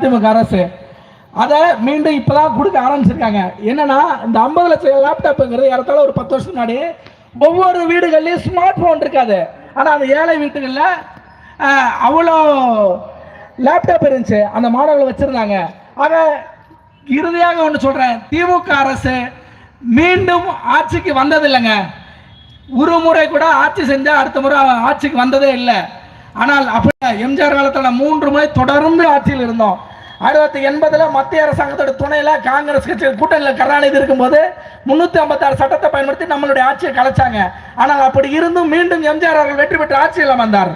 அதிமுக அரசு. அதை மீண்டும் இப்பதான் கொடுக்க ஆரம்பிச்சிருக்காங்க. என்னன்னா இந்த ஐம்பது லட்சம் லேப்டாப்புங்கிறது ஏறத்தாழ ஒரு பத்து வருஷம் முன்னாடி ஒவ்வொரு வீடுகள்லையும் ஸ்மார்ட் ஃபோன் இருக்காது. ஆனால் அந்த ஏழை வீட்டுகளில் அவ்வளோ லேப்டாப் இருந்துச்சு. அந்த மாணவர்கள் வச்சிருந்தாங்க. ஆக இறுதியாக ஒன்று சொல்றேன். திமுக அரசு மீண்டும் ஆட்சிக்கு வந்ததில்லைங்க. ஒரு முறை கூட ஆட்சி செஞ்சா அடுத்த முறை ஆட்சிக்கு வந்ததே இல்லை. ஆனால் அப்படி எம்ஜிஆர் காலத்தில் மூன்று முறை தொடர்ந்து ஆட்சியில் இருந்தோம். ஆயிரத்தி எண்பதில் எண்பதுல மத்திய அரசாங்கத்தோட துணையில காங்கிரஸ் கட்சி கூட்டணியில் கருணாநிதி இருக்கும்போது முன்னூத்தி ஐம்பத்தாறு சட்டத்தை பயன்படுத்தி நம்மளுடைய ஆட்சியை கலைச்சாங்க. ஆனால் அப்படி இருந்தும் மீண்டும் எம்ஜிஆர் அவர்கள் வெற்றி பெற்று ஆட்சியில் அமர்ந்தார்.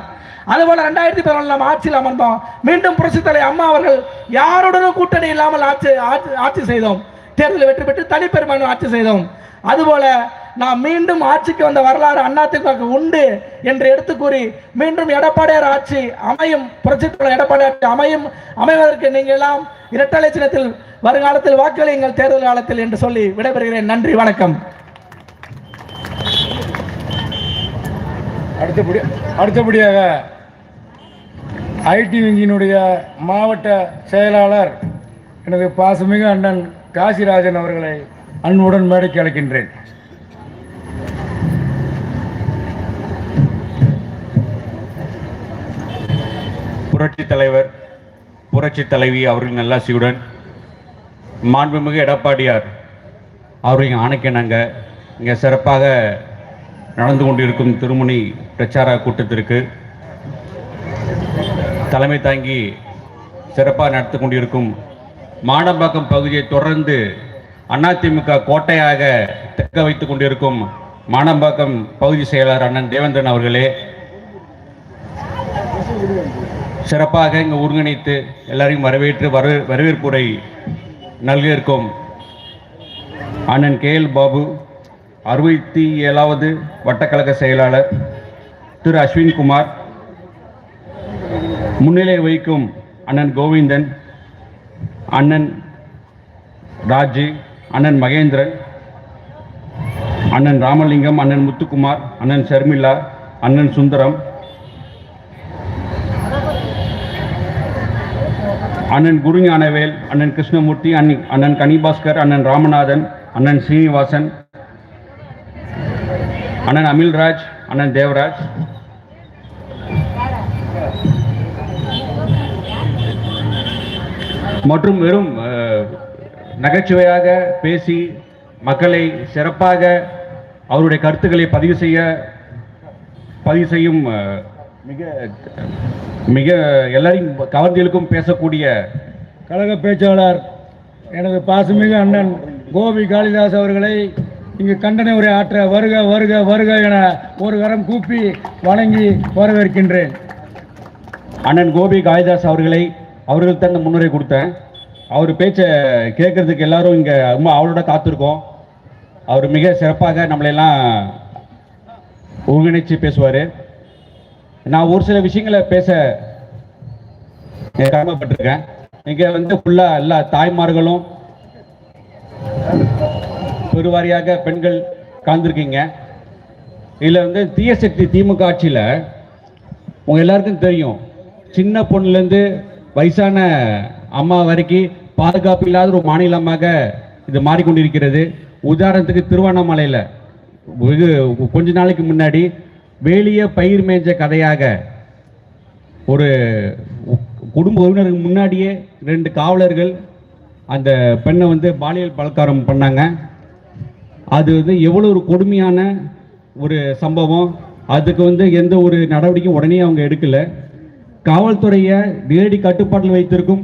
அதுபோல ரெண்டாயிரத்தி பதினொன்றில் நம்ம ஆட்சியில் அமர்ந்தோம். மீண்டும் புரட்சித்தலை அம்மா அவர்கள் யாருடனும் கூட்டணி இல்லாமல் ஆட்சி ஆட்சி ஆட்சி செய்தோம். தேர்தலில் வெற்றி பெற்று தனிப்பெரும்பான்மை ஆட்சி செய்தோம். அதுபோல நாம் மீண்டும் ஆட்சிக்கு வந்த வரலாறு அதிமுக உண்டு என்று எடுத்து கூறி மீண்டும் எடப்பாடியார் ஆட்சி அமையும் புரட்சி எடப்பாடி ஆட்சி அமையும் அமைவதற்கு நீங்கள் எல்லாம் இரட்டலை சின்னத்தில் வருங்காலத்தில் வாக்களியுங்கள் தேர்தல் காலத்தில் என்று சொல்லி விடைபெறுகிறேன். நன்றி வணக்கம். அடுத்தபடி அடுத்தபடியாக ஐடி வங்கியினுடைய மாவட்ட செயலாளர் எனது பாசமிகு அண்ணன் காசிராஜன் அவர்களை அன்புடன் மேடைக்கு அழைக்கின்றேன் புரட்சி தலைவர் புரட்சி தலைவி அவர்களின் நல்லாசியுடன் மாண்புமிகு எடப்பாடியார் அவர்களின் ஆணைக்கிணங்க இங்கே சிறப்பாக நடந்து கொண்டிருக்கும் திருமுனி பிரச்சார கூட்டத்திற்கு தலைமை தாங்கி சிறப்பாக நடத்தி கொண்டிருக்கும் மாடம்பாக்கம் பகுதியை தொடர்ந்து அதிமுக கோட்டையாக தக்க வைத்துக் கொண்டிருக்கும் மானம்பாக்கம் பகுதி செயலாளர் அண்ணன் தேவேந்திரன் அவர்களே சிறப்பாக இங்கு ஒருங்கிணைத்து எல்லாரையும் வரவேற்று வர வரவேற்புரை நல்கியிருக்கும் அண்ணன் கே எல் பாபு அறுபத்தி ஏழாவது வட்டக்கழக செயலாளர் திரு அஸ்வின்குமார் முன்னிலை வகிக்கும் அண்ணன் கோவிந்தன் அண்ணன் ராஜு அண்ணன் மகேந்திரன் அண்ணன் ராமலிங்கம் அண்ணன் முத்துக்குமார் அண்ணன் ஷர்மிளா அண்ணன் சுந்தரம் அண்ணன் குருஞானவேல் அண்ணன் கிருஷ்ணமூர்த்தி அண்ணி அண்ணன் கனிபாஸ்கர் அண்ணன் ராமநாதன் அண்ணன் சீனிவாசன் அண்ணன் அமில்ராஜ் அண்ணன் தேவராஜ் மற்றும் வெறும் நகைச்சுவையாக பேசி மக்களை சிறப்பாக அவருடைய கருத்துக்களை பதிவு செய்ய பதிவு செய்யும் மிக மிக எல்லாரையும் கவர்ந்திழுக்கும் பேசக்கூடிய கழக பேச்சாளர் எனது பாசமிகு அண்ணன் கோபி காளிதாஸ் அவர்களை இங்கு கண்டன உரை ஆற்ற வருக வருக வருக என ஒரு கரம் கூப்பி வணங்கி வரவேற்கின்றேன். அண்ணன் கோபி காளிதாஸ் அவர்களை அவர்கள் தான் இந்த முன்னுரை கொடுத்தேன். அவர் பேச்சை கேட்கறதுக்கு எல்லாரும் இங்கே ரொம்ப அவளோட காத்திருக்கோம். அவர் மிக சிறப்பாக நம்மளெல்லாம் ஒருங்கிணைச்சு பேசுவார். நான் ஒரு சில விஷயங்களை பேச கடமைப்பட்டிருக்கேன் இங்கே வந்து ஃபுல்லாக எல்லா தாய்மார்களும் பெருவாரியாக பெண்கள் கலந்துருக்கீங்க. இதில் வந்து தீயசக்தி திமுக ஆட்சியில் உங்கள் எல்லாருக்கும் தெரியும். சின்ன பொண்ணுலேருந்து வயசான அம்மா வரைக்கும் பாதுகாப்பு இல்லாத ஒரு மாநிலமாக இது மாறிக்கொண்டிருக்கிறது. உதாரணத்துக்கு திருவண்ணாமலையில் இது கொஞ்ச நாளைக்கு முன்னாடி வேலிய பயிர் மேய்ஞ்ச கதையாக ஒரு குடும்ப உறவினருக்கு முன்னாடியே ரெண்டு காவலர்கள் அந்த பெண்ணை வந்து பாலியல் பலாத்காரம் பண்ணாங்க. அது வந்து எவ்வளோ ஒரு கொடுமையான ஒரு சம்பவம். அதுக்கு வந்து எந்த ஒரு நடவடிக்கையும் உடனே அவங்க எடுக்கலை. காவல்துறையை நேரடி கட்டுப்பாட்டில் வைத்திருக்கும்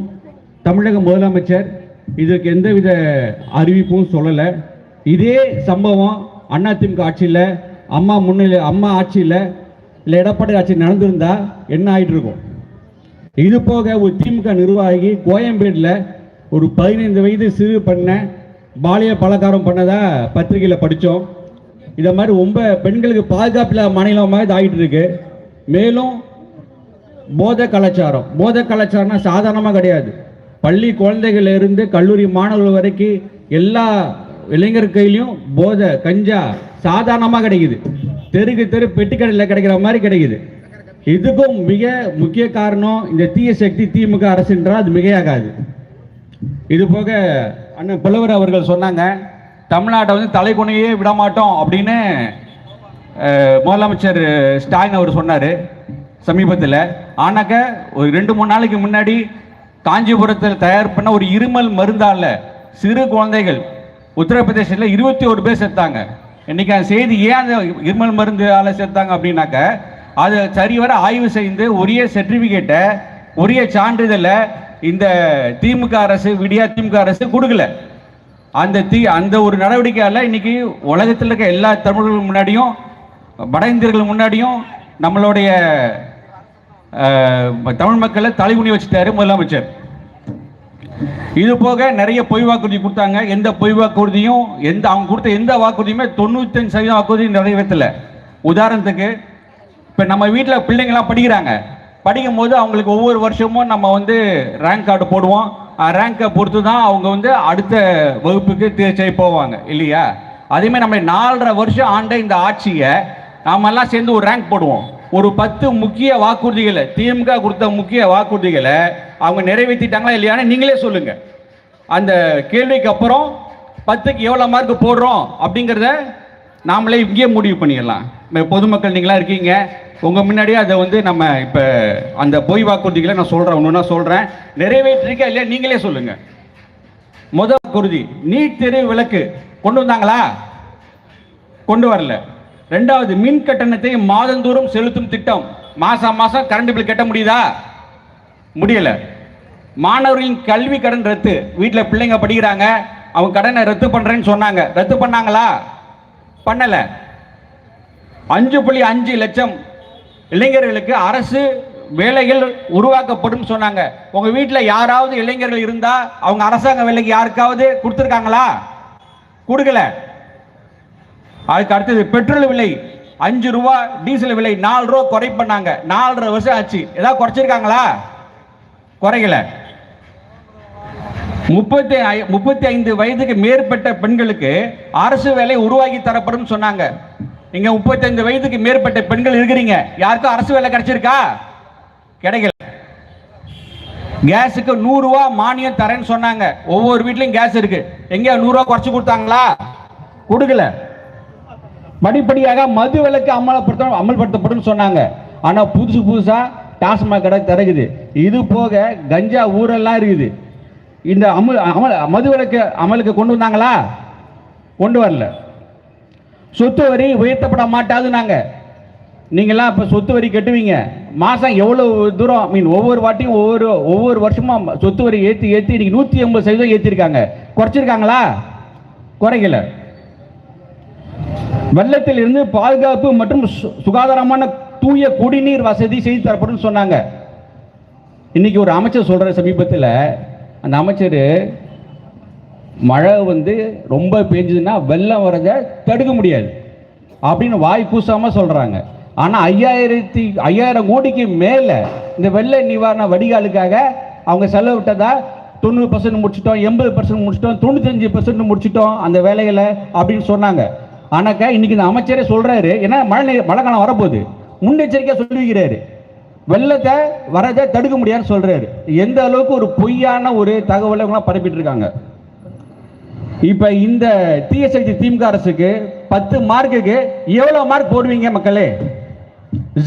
தமிழக முதலமைச்சர் இதுக்கு எந்தவித அறிவிப்பும் சொல்லலை. இதே சம்பவம் அதிமுக ஆட்சியில் அம்மா முன்னிலை அம்மா ஆட்சியில் இல்லை எடப்பாடி ஆட்சி நடந்திருந்தா என்ன ஆகிட்டு இருக்கும்? இது போக ஒரு திமுக நிர்வாகி கோயம்பேடில் ஒரு பதினைந்து வயது சிறு பண்ண பாலிய பலகாரம் பண்ணதா பத்திரிகையில் படித்தோம் இதை மாதிரி ரொம்ப பெண்களுக்கு பாதுகாப்பில் மாநிலமாக இது ஆகிட்டு இருக்கு. மேலும் போத கலாச்சாரம். போத கலாச்சாரம்னா சாதாரணமாக கிடையாது. பள்ளி குழந்தைகளிலிருந்து கல்லூரி மாணவர்கள் வரைக்கும் எல்லா இளைஞர் கையிலையும் போதை கஞ்சா சாதாரணமாக கிடைக்குது. தெருக்கு தெரு பெட்டிக்கடையில் கிடைக்கிற மாதிரி கிடைக்குது. இதுக்கும் மிக முக்கிய காரணம் இந்த தீய சக்தி திமுக அரசு என்றால் அது மிகையாகாது. இது போக அண்ணன் புலவர் அவர்கள் சொன்னாங்க தமிழ்நாட்டை வந்து தலைகுனியே விட மாட்டோம் அப்படின்னு முதலமைச்சர் ஸ்டாலின் அவர் சொன்னார் சமீபத்தில். ஆனாக்க ஒரு ரெண்டு மூணு நாளைக்கு முன்னாடி காஞ்சிபுரத்தில் தயார் பண்ண ஒரு இருமல் மருந்தால் சிறு குழந்தைகள் உத்தரப்பிரதேசத்தில் இருபத்தி ஒரு பேர் செத்தாங்க. இன்றைக்கி அந்த செய்தி ஏன் அந்த இருமல் மருந்தால் செத்தாங்க அப்படின்னாக்க அதை சரிவர ஆய்வு செய்து உரிய சர்டிஃபிகேட்டை உரிய சான்றிதழை இந்த திமுக அரசு விடியா திமுக அரசு கொடுக்கல. அந்த தீ அந்த ஒரு நடவடிக்கையால் இன்னைக்கு உலகத்தில் இருக்க எல்லா தமிழர்கள் முன்னாடியும் வட இந்தியர்கள் முன்னாடியும் நம்மளுடைய தமிழ் மக்களை தலைகுனி வச்சுட்டாரு முதலமைச்சர். இது போக நிறைய பொய் வாக்குறுதி கொடுத்தாங்க. எந்த பொய் வாக்குறுதியும் எந்த அவங்க கொடுத்த எந்த வாக்குறுதியுமே தொண்ணூத்தஞ்சு சதவீதம் வாக்குறுதியும் நிறைவேற்றல. உதாரணத்துக்கு இப்போ நம்ம வீட்டில் பிள்ளைங்களாம் படிக்கிறாங்க. படிக்கும் போது அவங்களுக்கு ஒவ்வொரு வருஷமும் நம்ம வந்து ரேங்க் கார்டு போடுவோம். ரேங்கை பொறுத்து தான் அவங்க வந்து அடுத்த வகுப்புக்கு தேர்ச்சி போவாங்க. இல்லையா? அதேமாதிரி நம்ம நாலரை வருஷம் ஆண்ட இந்த ஆட்சியை நாமெல்லாம் சேர்ந்து ஒரு ரேங்க் போடுவோம். ஒரு பத்து முக்கிய வாக்குறுதிகளை திமுக கொடுத்த முக்கிய வாக்குறுதிகளை அவங்க நிறைவேற்றிட்டாங்களா இல்லையான்னு நீங்களே சொல்லுங்க. அந்த கேள்விக்கு அப்புறம் பத்துக்கு எவ்வளோ மார்க் போடுறோம் அப்படிங்கிறத நாமளே இங்கேயே முடிவு பண்ணிடலாம். இப்போ பொதுமக்கள் நீங்களாம் இருக்கீங்க. உங்கள் முன்னாடியே அதை வந்து நம்ம இப்போ அந்த பொய் வாக்குறுதிகளை நான் சொல்கிறேன் ஒன்று சொல்கிறேன் நிறைவேற்றிருக்கா இல்லையா நீங்களே சொல்லுங்கள் முதல் வாக்குறுதி நீட் தெரிவு விளக்கு கொண்டு வந்தாங்களா? கொண்டு வரல. ரெண்டாவது மின் கட்டணத்தை மாதந்தோறும் செலுத்தும் திட்டம். மாசம் மாசம் கரண்ட் பில் கட்ட முடியுதா? முடியல. மாணவர்களின் கல்வி கடன் ரத்து. வீட்டில் பிள்ளைங்க படிக்கிறாங்க அவங்க கடனை ரத்து பண்றேன்னு சொன்னாங்க. ரத்து பண்ணாங்களா? பண்ணல. அஞ்சு புள்ளி அஞ்சு லட்சம் இளைஞர்களுக்கு அரசு வேலைகள் உருவாக்கப்படும் சொன்னாங்க. உங்க வீட்டில் யாராவது இளைஞர்கள் இருந்தா அவங்க அரசாங்க வேலைக்கு யாருக்காவது கொடுத்துருக்காங்களா? கொடுக்கல. அதுக்கு அடுத்தது பெட்ரோல் விலை. அஞ்சு ரூபா டீசல் விலை. நாலு ரூபா குறை பண்ணாங்க. நாலரை வருஷம் ஆச்சு. ஏதாவது குறைச்சிருக்காங்களா? குறையல முப்பத்தி ஐ- முப்பத்தி ஐந்து வயதுக்கு மேற்பட்ட பெண்களுக்கு அரசு வேலை உருவாக்கி தரப்படும் சொன்னாங்க. நீங்க முப்பத்தைந்து வயதுக்கு மேற்பட்ட பெண்கள் இருக்கிறீங்க. யாருக்கும் அரசு வேலை கிடைச்சிருக்கா? கிடைக்கல. கேஸுக்கு நூறு ரூபா மானியம் தரேன்னு சொன்னாங்க. ஒவ்வொரு வீட்லயும் கேஸ் இருக்கு. எங்க நூறு ரூபா குறைச்சு கொடுத்தாங்களா? கொடுக்கல. படிப்படியாக மது விலக்கு அமலப்படுத்த அமல்படுத்தப்படும் சொன்னாங்க. ஆனால் புதுசு புதுசாக டாஸ்மாக் கடை திறகுது இது போக கஞ்சா ஊரெல்லாம் இருக்குது. இந்த அமல் அமல் மது விலக்கு அமலுக்கு கொண்டு வந்தாங்களா? கொண்டு வரல. சொத்து வரி உயர்த்தப்பட மாட்டாது நாங்க நீங்களாம் இப்போ சொத்து வரி கட்டுவீங்க. மாதம் எவ்வளோ தூரம்? மீன் ஒவ்வொரு வாட்டியும் ஒவ்வொரு ஒவ்வொரு வருஷமும் சொத்து வரி ஏற்றி ஏற்றி இன்றைக்கி நூற்றி எண்பது சதவீதம் ஏற்றிருக்காங்க குறைச்சிருக்காங்களா? குறைக்கல. வெள்ளத்தில் இருந்து பாதுகாப்பு மற்றும் சு- சுகாதாரமான தூய குடிநீர் வசதி செய்து தரப்படும் சொன்னாங்க. இன்னைக்கு ஒரு அமைச்சர் சொல்ற சமீபத்தில். அந்த அமைச்சர் மழை வந்து ரொம்ப பெஞ்சதுன்னா வெள்ளம் வரத தடுக்க முடியாது அப்படின்னு வாய் கூசாம சொல்றாங்க. ஆனா ஐயாயிரத்தி ஐயாயிரம் கோடிக்கு மேல இந்த வெள்ள நிவாரண வடிகாலுக்காக அவங்க செலவு விட்டதா? தொண்ணூறு பர்சன்ட் முடிச்சிட்டோம் எண்பது பர்சன்ட் முடிச்சிட்டோம் தொண்ணூத்தஞ்சு பர்சன்ட் முடிச்சிட்டோம் அந்த வேலைகளை அப்படின்னு சொன்னாங்க. ஆனாக்கா இன்னைக்கு இந்த அமைச்சரே சொல்றாரு ஏன்னா மழை மழை காலம் வரப்போகுது. முன்னெச்சரிக்கையா சொல்லிக்கிறாரு வெள்ளத்தை வரதை தடுக்க முடியாதுன்னு சொல்றாரு. எந்த அளவுக்கு ஒரு பொய்யான ஒரு தகவலை பரப்பிட்டு இருக்காங்க இப்ப இந்த தீயசக்தி திமுக அரசுக்கு பத்து மார்க்குக்கு எவ்வளவு மார்க் போடுவீங்க மக்களே?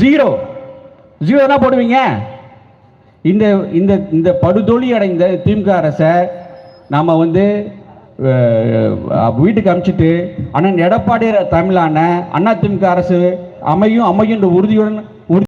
ஜீரோ. ஜீரோ தான் போடுவீங்க? இந்த இந்த இந்த படுதோல்வி அடைந்த திமுக அரசை நாம வந்து வீட்டுக்கு அனுப்பிச்சிட்டு அண்ணன் எடப்பாடி தமிழான அண்ணா திமுக அரசு அமையும் அமையும் என்ற உறுதியுடன்